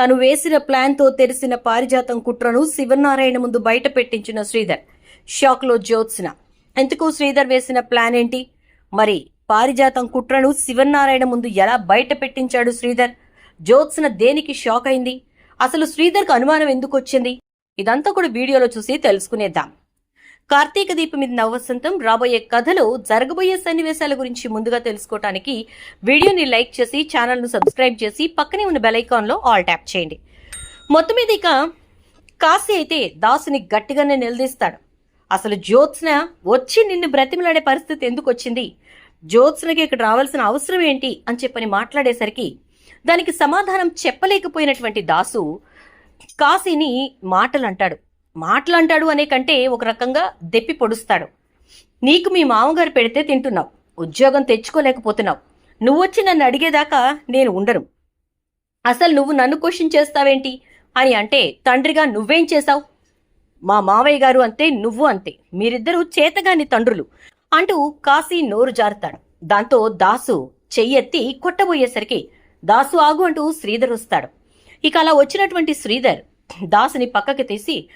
తను వేసిన ప్లాన్తో తెరిసిన పారిజాతం కుట్రను శివనారాయణ ముందు బయట పెట్టించిన శ్రీధర్. షాక్లో జ్యోత్స్న. ఎందుకు శ్రీధర్ వేసిన ప్లాన్ ఏంటి? మరి పారిజాతం కుట్రను శివనారాయణ ముందు ఎలా బయట పెట్టించాడు శ్రీధర్? జ్యోత్స్న దేనికి షాక్ అయింది? అసలు శ్రీధర్కు అనుమానం ఎందుకు వచ్చింది? ఇదంతా కూడా వీడియోలో చూసి తెలుసుకునేద్దాం. కార్తీక దీపం మీద నవవసంతం రాబోయే కథలో జరగబోయే సన్నివేశాల గురించి ముందుగా తెలుసుకోవటానికి వీడియోని లైక్ చేసి ఛానల్ను సబ్స్క్రైబ్ చేసి పక్కనే ఉన్న బెల్ ఐకాన్లో ఆల్ ట్యాప్ చేయండి. మొత్తం మీద ఇక కాశీ అయితే దాసుని గట్టిగానే నిలదీస్తాడు. అసలు జ్యోత్స్న వచ్చి నిన్ను బ్రతిమలాడే పరిస్థితి ఎందుకు వచ్చింది? జ్యోత్స్నకి ఇక్కడ రావాల్సిన అవసరం ఏంటి అని చెప్పని మాట్లాడేసరికి దానికి సమాధానం చెప్పలేకపోయినటువంటి దాసు కాశీని మాటలు అంటాడు మాటలు అంటాడు అనే కంటే ఒక రకంగా దెప్పి పొడుస్తాడు. నీకు మీ మామగారు పెడితే తింటున్నావు. ఉద్యోగం తెచ్చుకోలేకపోతున్నావు. నువ్వొచ్చి నన్ను అడిగేదాకా నేను ఉండను. అసలు నువ్వు నన్ను క్వశ్చన్ చేస్తావేంటి? అని అంటే తండ్రిగా నువ్వేం చేశావు? మా మావయ్య గారు అంతే నువ్వు అంతే. మీరిద్దరూ చేతగాని తండ్రులు అంటూ కాశీ నోరు జారుతాడు. దాంతో దాసు చెయ్యెత్తి కొట్టబోయేసరికి దాసు ఆగు అంటూ శ్రీధర్ వస్తాడు. ఇక అలా వచ్చినటువంటి శ్రీధర్ దాసుని పక్కకి తీసి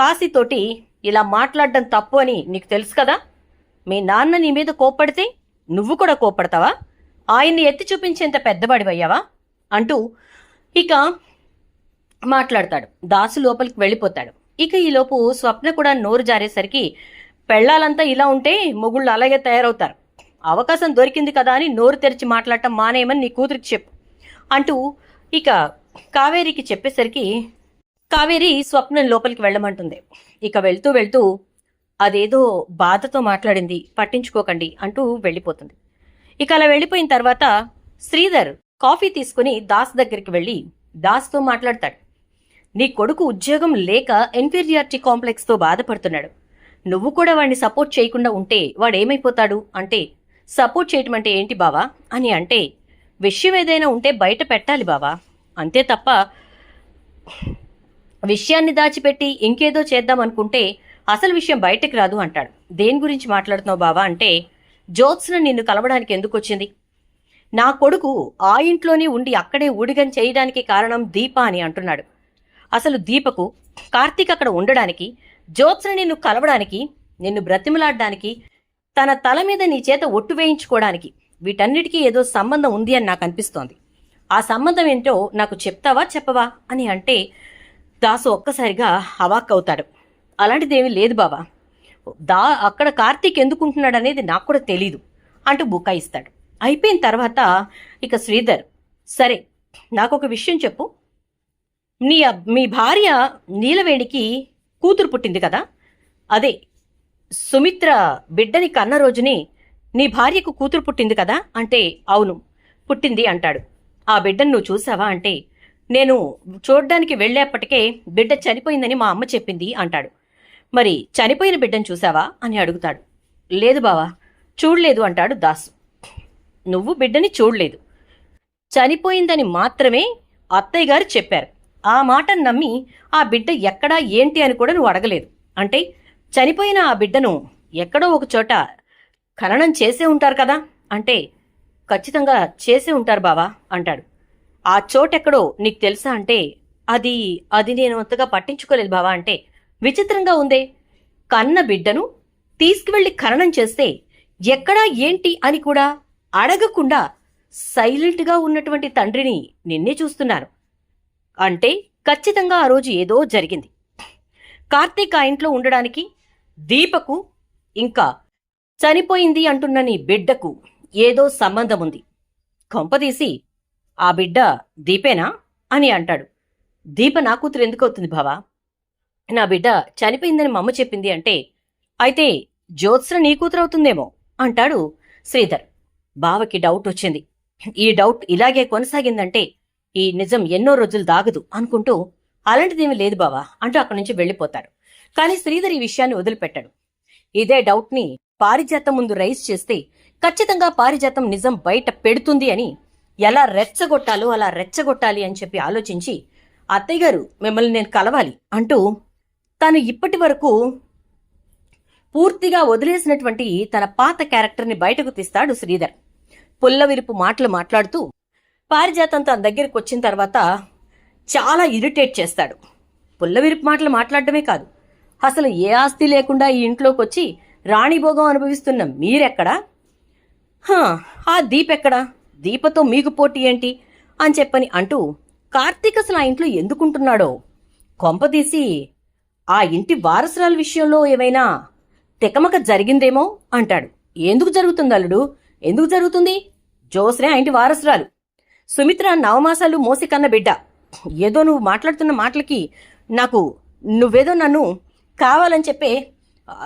కాశీతోటి ఇలా మాట్లాడడం తప్పు అని నీకు తెలుసు కదా? మీ నాన్న నీ మీద కోప్పడితే నువ్వు కూడా కోప్పడతావా? ఆయన్ని ఎత్తి చూపించేంత పెద్దబడివయ్యావా అంటూ ఇక మాట్లాడతాడు. దాసు లోపలికి వెళ్ళిపోతాడు. ఇక ఈలోపు స్వప్న కూడా నోరు జారేసరికి పెళ్ళాలంతా ఇలా ఉంటే మొగుళ్ళు అలాగే తయారవుతారు. అవకాశం దొరికింది కదా అని నోరు తెరిచి మాట్లాడటం మానేయమని నీ కూతురికి చెప్పు అంటూ ఇక కావేరికి చెప్పేసరికి కావేరి స్వప్నం లోపలికి వెళ్ళమంటుంది. ఇక వెళ్తూ వెళ్తూ అదేదో బాధతో మాట్లాడింది పట్టించుకోకండి అంటూ వెళ్ళిపోతుంది. ఇక అలా వెళ్ళిపోయిన తర్వాత శ్రీధర్ కాఫీ తీసుకుని దాస్ దగ్గరికి వెళ్ళి దాస్తో మాట్లాడతాడు. నీ కొడుకు ఉద్యోగం లేక ఇన్ఫీరియారిటీ కాంప్లెక్స్తో బాధపడుతున్నాడు. నువ్వు కూడా వాడిని సపోర్ట్ చేయకుండా ఉంటే వాడేమైపోతాడు? అంటే సపోర్ట్ చేయటం అంటే ఏంటి బావా? అని అంటే విషయం ఏదైనా ఉంటే బయట పెట్టాలి బావా. అంతే తప్ప విషయాన్ని దాచిపెట్టి ఇంకేదో చేద్దాం అనుకుంటే అసలు విషయం బయటకు రాదు అంటాడు. దేని గురించి మాట్లాడుతున్నావు బావా అంటే జ్యోత్స్న నిన్ను కలవడానికి ఎందుకు వచ్చింది? నా కొడుకు ఆ ఇంట్లోనే ఉండి అక్కడే ఊడిగం చేయడానికి కారణం దీప అని అంటున్నాడు. అసలు దీపకు కార్తీక్ అక్కడ ఉండడానికి జ్యోత్స్న నిన్ను కలవడానికి నిన్ను బ్రతిమలాడడానికి తన తల మీద నీ చేత ఒట్టు వేయించుకోవడానికి వీటన్నిటికీ ఏదో సంబంధం ఉంది అని నాకు అనిపిస్తోంది. ఆ సంబంధం ఏంటో నాకు చెప్తావా చెప్పవా అని అంటే దాసు ఒక్కసారిగా అవాక్ అవుతాడు అలాంటిదేమీ లేదు బావా. దా అక్కడ కార్తీక్ ఎందుకుంటున్నాడు అనేది నాకు కూడా తెలీదు అంటూ బుకాయిస్తాడు అయిపోయిన తర్వాత ఇక శ్రీధర్ సరే నాకు ఒక విషయం చెప్పు. నీ మీ భార్య నీలవేణికి కూతురు పుట్టింది కదా? అదే సుమిత్ర బిడ్డని కన్న రోజుని నీ భార్యకు కూతురు పుట్టింది కదా? అంటే అవును పుట్టింది అంటాడు. ఆ బిడ్డను నువ్వు చూసావా? అంటే నేను చూడ్డానికి వెళ్ళేప్పటికే బిడ్డ చనిపోయిందని మా అమ్మ చెప్పింది అంటాడు. మరి చనిపోయిన బిడ్డను చూసావా అని అడుగుతాడు. లేదు బావా చూడలేదు అంటాడు దాసు. నువ్వు బిడ్డని చూడలేదు. చనిపోయిందని మాత్రమే అత్తయ్య గారు చెప్పారు. ఆ మాటను నమ్మి ఆ బిడ్డ ఎక్కడా ఏంటి అని కూడా నువ్వు అడగలేదు. అంటే చనిపోయిన ఆ బిడ్డను ఎక్కడో ఒక చోట ఖననం చేసే ఉంటారు కదా? అంటే ఖచ్చితంగా చేసే ఉంటారు బావా అంటాడు. ఆ చోటెక్కడో నీకు తెలుసా అంటే అది అది నేను అంతగా పట్టించుకోలేదు బావా అంటే విచిత్రంగా ఉందే. కన్న బిడ్డను తీసుకువెళ్ళి ఖననం చేస్తే ఎక్కడా ఏంటి అని కూడా అడగకుండా సైలెంట్గా ఉన్నటువంటి తండ్రిని నిన్నే చూస్తున్నాను. అంటే ఖచ్చితంగా ఆ రోజు ఏదో జరిగింది. కార్తీక్ ఆ ఇంట్లో ఉండడానికి దీపకు ఇంకా చనిపోయింది అంటున్న నీ బిడ్డకు ఏదో సంబంధం ఉంది కొంపదీసి ఆ బిడ్డ దీపేనా? అని అంటాడు. దీప నా కూతురు ఎందుకు అవుతుంది బావా? నా బిడ్డ చనిపోయిందని మా అమ్మ చెప్పింది అంటే అయితే జ్యోత్స్న నీ కూతురు అవుతుందేమో అంటాడు శ్రీధర్. బావకి డౌట్ వచ్చింది. ఈ డౌట్ ఇలాగే కొనసాగిందంటే ఈ నిజం ఎన్నో రోజులు దాగదు అనుకుంటూ అలాంటిదేమీ లేదు బావా అంటూ అక్కడి నుంచి వెళ్ళిపోతాడు. కానీ శ్రీధర్ ఈ విషయాన్ని వదిలిపెట్టాడు. ఇదే డౌట్ని పారిజాతం ముందు రైస్ చేస్తే ఖచ్చితంగా పారిజాతం నిజం బయట పెడుతుంది అని ఎలా రెచ్చగొట్టాలో అలా రెచ్చగొట్టాలి అని చెప్పి ఆలోచించి అత్తయ్య గారు మిమ్మల్ని నేను కలవాలి అంటూ తను ఇప్పటి వరకు పూర్తిగా వదిలేసినటువంటి తన పాత క్యారెక్టర్ని బయటకు తీస్తాడు శ్రీధర్. పుల్లవిరుపు మాటలు మాట్లాడుతూ పారిజాతం తన దగ్గరికి వచ్చిన తర్వాత చాలా ఇరిటేట్ చేస్తాడు. పుల్లవిరుపు మాటలు మాట్లాడటమే కాదు అసలు ఏ ఆస్తి లేకుండా ఈ ఇంట్లోకి వచ్చి రాణిభోగం అనుభవిస్తున్న మీరెక్కడా? ఆ దీపెక్కడా? దీపతో మీకు పోటీ ఏంటి? అని చెప్పని అంటూ కార్తీక్ అసలు ఆ ఇంట్లో ఎందుకుంటున్నాడో? కొంపదీసి ఆ ఇంటి వారసురాల విషయంలో ఏమైనా తెకమక జరిగిందేమో అంటాడు. ఎందుకు జరుగుతుంది అల్లుడు? ఎందుకు జరుగుతుంది? జోస్నే ఆ ఇంటి వారసురాలు. సుమిత్ర నవమాసాలు మోసి కన్న బిడ్డ. ఏదో నువ్వు మాట్లాడుతున్న మాటలకి నాకు నువ్వేదో నన్ను కావాలని చెప్పే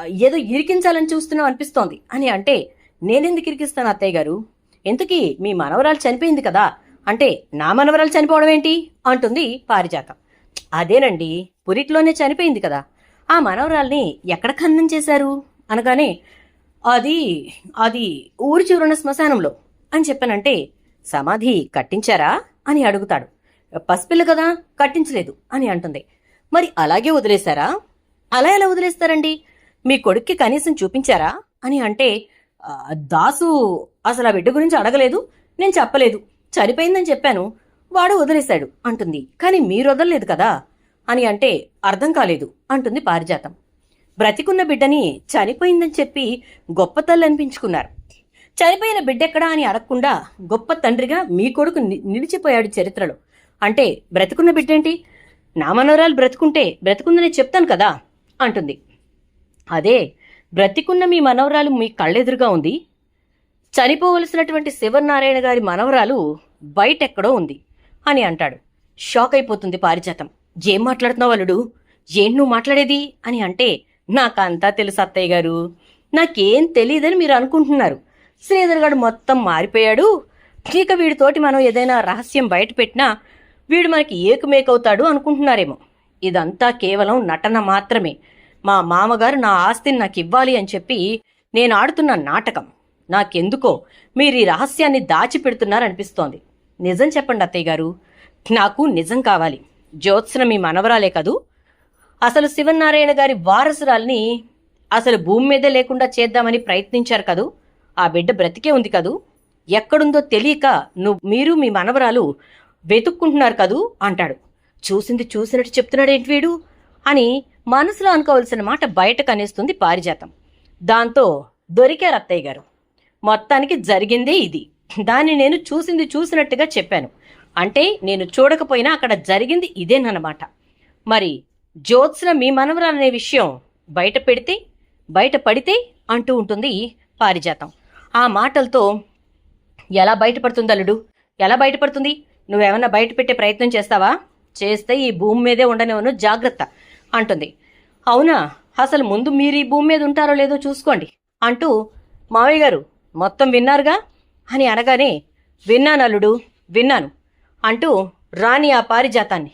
ఏదో ఇరికించాలని చూస్తున్నావు అనిపిస్తోంది. అని అంటే నేనెందుకు ఇరికిస్తాను అత్తయ్య గారు? ఎందుకీ మీ మనవరాలు చనిపోయింది కదా? అంటే నా మనవరాలు చనిపోవడం ఏంటి అంటుంది పారిజాతం. అదేనండి పురిట్లోనే చనిపోయింది కదా. ఆ మనవరాల్ని ఎక్కడ ఖందం చేశారు? అనగానే అది అది ఊరి చివరున్న శ్మశానంలో. అని చెప్పానంటే సమాధి కట్టించారా? అని అడుగుతాడు. పసిపిల్ల కదా కట్టించలేదు అని అంటుంది. మరి అలాగే వదిలేశారా? అలా ఎలా వదిలేస్తారండి? మీ కొడుక్కి కనీసం చూపించారా? అని అంటే దాసు అసలు ఆ బిడ్డ గురించి అడగలేదు నేను చెప్పలేదు. చనిపోయిందని చెప్పాను వాడు వదిలేశాడు అంటుంది. కానీ మీరు వదలలేదు కదా? అని అంటే అర్థం కాలేదు అంటుంది పారిజాతం. బ్రతికున్న బిడ్డని చనిపోయిందని చెప్పి గొప్ప తల్లి అనిపించుకున్నారు. చనిపోయిన బిడ్డెక్కడా అని అడగకుండా గొప్ప తండ్రిగా మీ కొడుకు ని- నిలిచిపోయాడు చరిత్రలో. అంటే బ్రతికున్న బిడ్డేంటి? నా మనవరాలు బ్రతుకుంటే బ్రతుకుందని చెప్తాను కదా? అంటుంది. అదే బ్రతికున్న మీ మనవరాలు మీ కళ్ళెదురుగా ఉంది చనిపోవలసినటువంటి శివనారాయణ గారి మనవరాలు బయటెక్కడో ఉంది అని అంటాడు. షాక్ అయిపోతుంది పారిజాతం. ఏం మాట్లాడుతున్నావు అల్లుడు? ఏం నువ్వు మాట్లాడేది? అని అంటే నాకంతా తెలుసు అత్తయ్య గారు. నాకేం తెలియదని మీరు అనుకుంటున్నారు. శ్రీధర్ గారు మొత్తం మారిపోయాడు. ఇక వీడితోటి మనం ఏదైనా రహస్యం బయట పెట్టినా వీడు మనకి ఏకమేకవుతాడు అనుకుంటున్నారేమో. ఇదంతా కేవలం నటన మాత్రమే. మా మామగారు నా ఆస్తిని నాకు ఇవ్వాలి అని చెప్పి నేను ఆడుతున్న నాటకం. నాకెందుకో? మీరు ఈ రహస్యాన్ని దాచిపెడుతున్నారనిపిస్తోంది. నిజం చెప్పండి అత్తయ్య గారు. నాకు నిజం కావాలి. జ్యోత్స్న మీ మనవరాలే కదూ? అసలు శివనారాయణ గారి వారసురాల్ని అసలు భూమి మీదే లేకుండా చేద్దామని ప్రయత్నించారు కదూ? ఆ బిడ్డ బ్రతికే ఉంది కదూ? ఎక్కడుందో తెలియక నువ్వు మీరు మీ మనవరాలు వెతుక్కుంటున్నారు కదూ? అంటాడు. చూసింది చూసినట్టు చెప్తున్నాడేంటి వీడు? అని మనసులో అనుకోవాల్సిన మాట బయట కనేస్తుంది పారిజాతం. దాంతో దొరికారు అత్తయ్య గారు. మొత్తానికి జరిగిందే ఇది. దాన్ని నేను చూసింది చూసినట్టుగా చెప్పాను. అంటే నేను చూడకపోయినా అక్కడ జరిగింది ఇదేనన్నమాట. మరి జ్యోత్స్న మీ మనవరాలనే విషయం బయట పెడితే బయట పడితే అంటూ ఉంటుంది పారిజాతం. ఆ మాటలతో ఎలా బయటపడుతుంది అల్లుడు ఎలా బయటపడుతుంది? నువ్వేమన్నా బయట పెట్టే ప్రయత్నం చేస్తావా? చేస్తే ఈ భూమి మీదే ఉండనివను జాగ్రత్త అంటుంది. అవునా? అసలు ముందు మీరు ఈ భూమి మీద ఉంటారో లేదో చూసుకోండి అంటూ మావయ్య గారు మొత్తం విన్నారుగా? అని అనగానే విన్నాను అల్లుడు విన్నాను అంటూ రాణి ఆ పారిజాతాన్ని.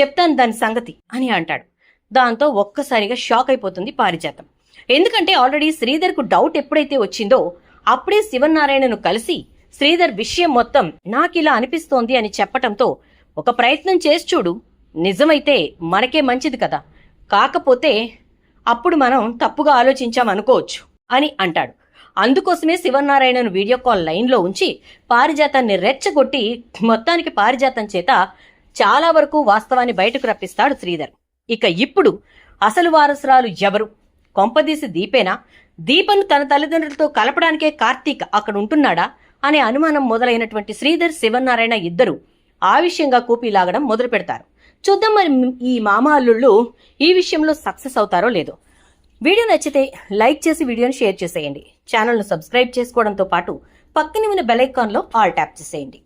చెప్తాను దాని సంగతి అని అంటాడు. దాంతో ఒక్కసారిగా షాక్ అయిపోతుంది పారిజాతం. ఎందుకంటే ఆల్రెడీ శ్రీధర్కు డౌట్ ఎప్పుడైతే వచ్చిందో అప్పుడే శివనారాయణను కలిసి శ్రీధర్ విషయం మొత్తం నాకు ఇలా అనిపిస్తోంది అని చెప్పటంతో ఒక ప్రయత్నం చేసి చూడు. నిజమైతే మనకే మంచిది కదా. కాకపోతే అప్పుడు మనం తప్పుగా ఆలోచించాం అనుకోవచ్చు అని అంటాడు. అందుకోసమే శివనారాయణను వీడియో కాల్ లైన్లో ఉంచి పారిజాతాన్ని రెచ్చగొట్టి మొత్తానికి పారిజాతం చేత చాలా వరకు వాస్తవాన్ని బయటకు రప్పిస్తాడు శ్రీధర్. ఇక ఇప్పుడు అసలు వారసురాలు ఎవరు? కొంపదీసి దీపేనా? దీపను తన తల్లిదండ్రులతో కలపడానికే కార్తీక్ అక్కడ ఉంటున్నాడా? అనే అనుమానం మొదలైనటువంటి శ్రీధర్ శివనారాయణ ఇద్దరు ఆవిష్యంగా కూపీ లాగడం మొదలు పెడతారు. చూద్దాం మరి ఈ మామ అల్లుళ్ళు ఈ విషయంలో సక్సెస్ అవుతారో లేదో. వీడియో నచ్చితే లైక్ చేసి వీడియోని షేర్ చేసేయండి. ఛానల్ను సబ్స్క్రైబ్ చేసుకోవడంతో పాటు పక్కన ఉన్న బెల్ ఐకాన్లో ఆల్ ట్యాప్ చేసేయండి.